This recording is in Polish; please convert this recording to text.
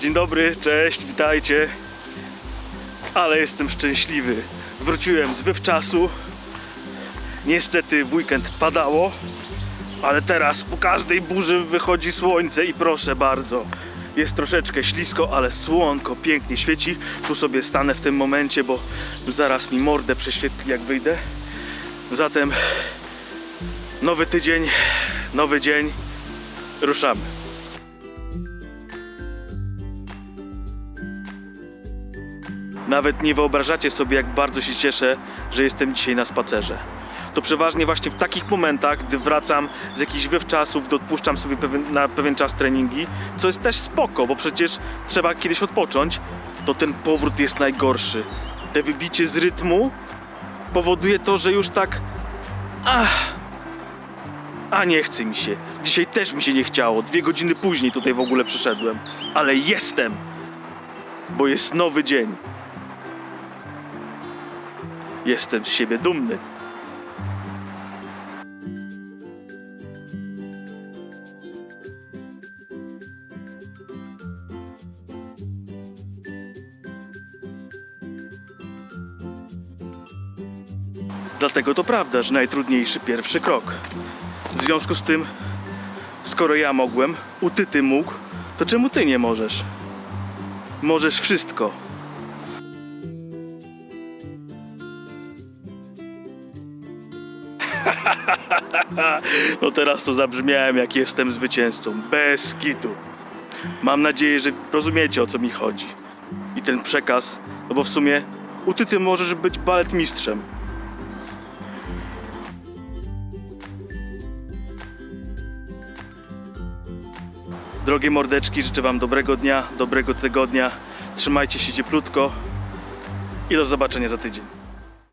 Dzień dobry, cześć, witajcie. Ale jestem szczęśliwy. Wróciłem z wywczasu. Niestety w weekend padało, ale teraz po każdej burzy wychodzi słońce i proszę bardzo. Jest troszeczkę ślisko, ale słonko pięknie świeci. Tu sobie stanę w tym momencie, bo zaraz mi mordę prześwietli jak wyjdę. Zatem nowy tydzień, nowy dzień. Ruszamy. Nawet nie wyobrażacie sobie, jak bardzo się cieszę, że jestem dzisiaj na spacerze. To przeważnie właśnie w takich momentach, gdy wracam z jakichś wywczasów, dopuszczam sobie pewien, na pewien czas treningi, co jest też spoko, bo przecież trzeba kiedyś odpocząć, to ten powrót jest najgorszy. Te wybicie z rytmu powoduje to, że już tak. Ach, a nie chce mi się. Dzisiaj też mi się nie chciało. Dwie godziny później tutaj w ogóle przyszedłem. Ale jestem! Bo jest nowy dzień. Jestem z siebie dumny. Dlatego to prawda, że najtrudniejszy pierwszy krok. W związku z tym, skoro ja mogłem, uty ty mógł, to czemu ty nie możesz? Możesz wszystko. No teraz to zabrzmiałem jak jestem zwycięzcą. Bez kitu. Mam nadzieję, że rozumiecie o co mi chodzi. I ten przekaz, no bo w sumie uty ty możesz być baletmistrzem. Drogie mordeczki, życzę Wam dobrego dnia, dobrego tygodnia. Trzymajcie się cieplutko i do zobaczenia za tydzień.